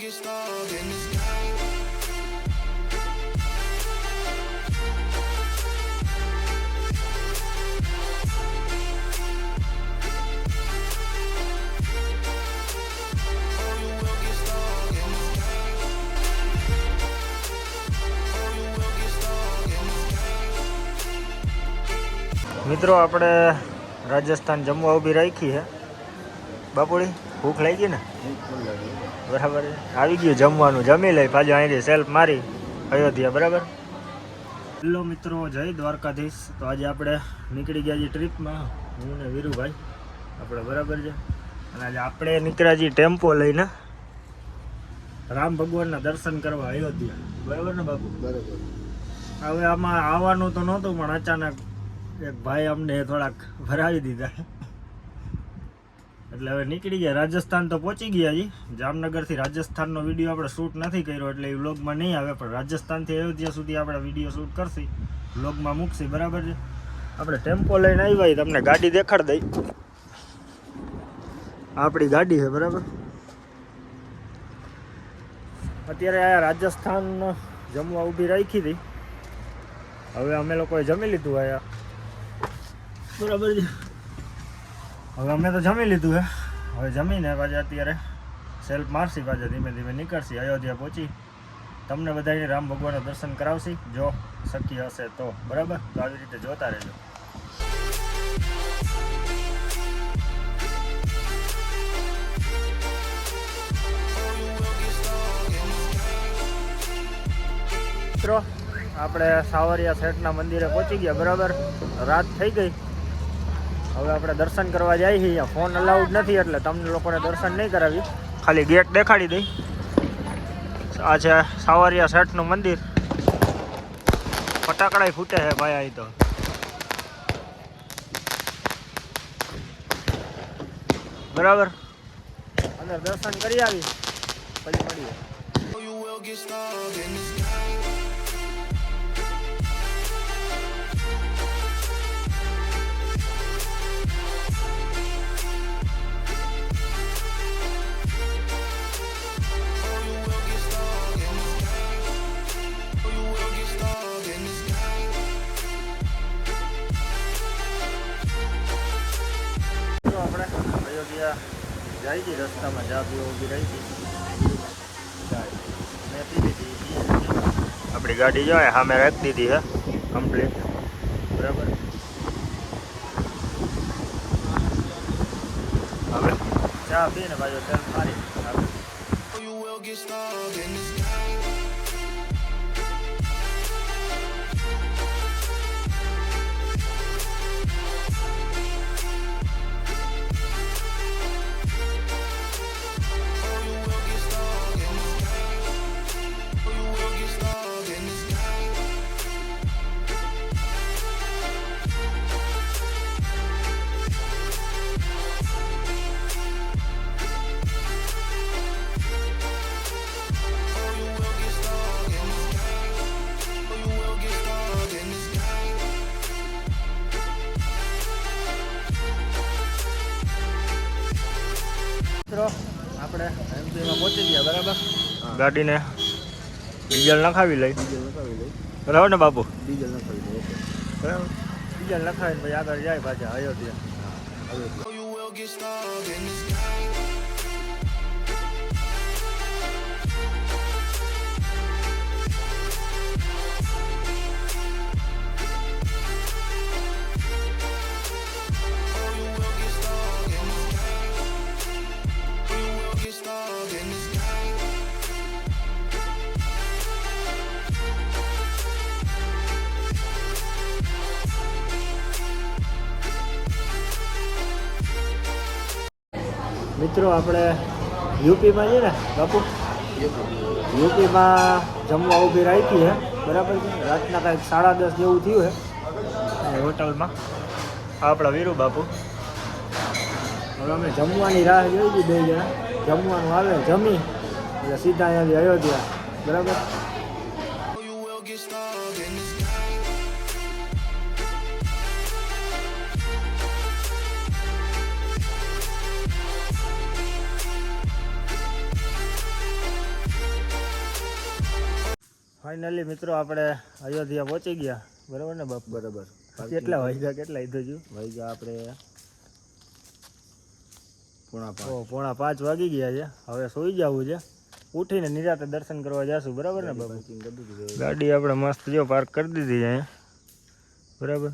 get stuck in this. Oh. Oh, game. મિત્રો આપણે રાજસ્થાન જમવા ઊભી રાખી છે બાપુડી ભૂખ લાગી ને બરાબર આવી ગયું જમવાનું જમી લઈ પાછું અહીંથી સેલ્ફ મારી અયોધ્યા બરાબર? હેલો મિત્રો જય દ્વારકાધીશ. તો આજે આપણે નીકળી ગયા છીએ ટ્રીપમાં. હું ને વીરુભાઈ. આપણે બરાબર છે? અને આજે આપણે નીકળ્યા છીએ ટેમ્પો લઈને. રામ ભગવાનના દર્શન કરવા અયોધ્યા. બરાબર ને બાપુ? બરાબર. હવે આમાં આવવાનું તો નહોતું પણ અચાનક એક ભાઈ અમને થોડાક ભરાવી દીધા. એટલે હવે નીકળી ગયા. રાજસ્થાન તો પહોંચી ગયા જી. જામનગરથી રાજસ્થાનનો વીડિયો આપણે શૂટ નથી કર્યો એટલે એ વ્લોગમાં નહીં આવે, પણ રાજસ્થાનથી અયોધ્યા સુધી આપણે વીડિયો શૂટ કરશી. વ્લોગમાં મૂકશી, બરાબર છે? આપણે ટેમ્પો લઈને આવ્યા તમને ગાડી દેખાડ દઈ. આપણી ગાડી છે, બરાબર? અત્યારે આ રાજસ્થાન જમવા ઊભી રાખી હતી. હવે અમે લોકોએ જમી લીધું આયા બરાબર છે. હવે અમે તો જમી લીધું હે. હવે જમીને પાછા અત્યારે સેલ્ફ મારસી પાછા ધીમે ધીમે નીકળશી, અયોધ્યા પહોંચી. તમને બધાને રામ ભગવાનના દર્શન કરાવશી. જો શક્ય હશે તો. બરાબર? તો આવી રીતે જોતા રહેજો. મિત્રો, આપણે સાવરિયા શેઠના મંદિરે પહોંચી ગયા. બરાબર? રાત થઈ ગઈ. હવે આપણે દર્શન કરવા જઈએ છીએ ફોન અલાઉડ નથી એટલે તમને લોકોને દર્શન નહીં કરાવી ખાલી ગેટ દેખાડી દઈ. આ છે સાવરિયા શેઠનું મંદિર. ફટાકડા ફૂટે છે ભાઈ અહીં તો. બરાબર? અંદર દર્શન કરી આવી પછી મળીએ. જાય છે રસ્તામાં ચા પીવા ઊભી રહી હતી મેં પીધી હતી આપણી ગાડી જોઈએ સામે રાખી દીધી છે કમ્પ્લીટ બરાબર હવે ચા પીને પાછો તેલ મારી મિત્રો આપણે એમસીમાં પહોંચી ગયા બરાબર? ગાડીને ડીઝલ નખાવી લઈ. ડીઝલ નખાવી લઈ. બરાબર ને બાપુ? ડીઝલ નખાવી લઈ ઓકે. બરાબર? ડીઝલ નખાવીને પછી આગળ જાય પાછા અયોધ્યા. મિત્રો આપણે યુપીમાં છે ને બાપુ? યુપીમાં જમવા ઊભી રાખી છે બરાબર છે? રાતના કાંઈક સાડા દસ જેવું થયું છે. હોટલમાં. આપણા વીરુ બાપુ. હવે અમે જમવાની રાહ જોઈ હતી બે જણા. જમવાનું આવે જમી એટલે સીધા અહીંયાથી અયોધ્યા. બરાબર? ફાઇનલી મિત્રો આપણે અયોધ્યા પહોંચી ગયા. બરાબર ને બાપ? બરાબર. કેટલા વાગ્યા? કેટલા લીધું છું? વાગ્યા આપણે પોણા પાંચ. પોણા પાંચ વાગી ગયા છે. હવે સુઈ જવું છે. ઉઠીને નિરાતે દર્શન કરવા જશું. બરાબર ને બાબુ. ગાડી આપણે મસ્ત જો પાર્ક કરી દીધી છે અહીંયા. બરાબર?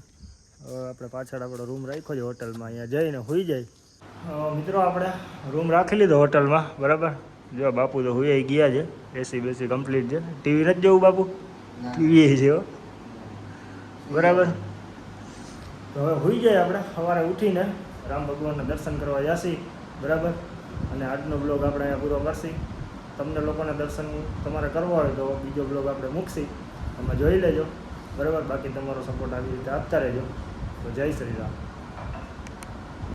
હવે આપણે પાછળ આપણો રૂમ રાખ્યો છે હોટલમાં અહીંયા જઈને હોઈ જાય. મિત્રો આપણે રૂમ રાખી લીધો હોટલમાં બરાબર? જો બાપુ તો હુએ ગયા છે એસી બેસી કમ્પ્લીટ છે. ટીવી નથી જોવું બાપુ? ટીવી છે હો. બરાબર. તો હવે હોઈ જાય આપણે. સવારે ઉઠીને રામ ભગવાનના દર્શન કરવા જાશી. બરાબર? અને આજનો બ્લોગ આપણે અહીંયા પૂરો કરશી. તમને લોકોને દર્શન તમારે કરવા હોય તો બીજો બ્લોગ આપણે મૂકશી. તમે જોઈ લેજો. બરાબર? બાકી તમારો સપોર્ટ આવી રીતે આપતા રહેજો. તો જય શ્રી રામ.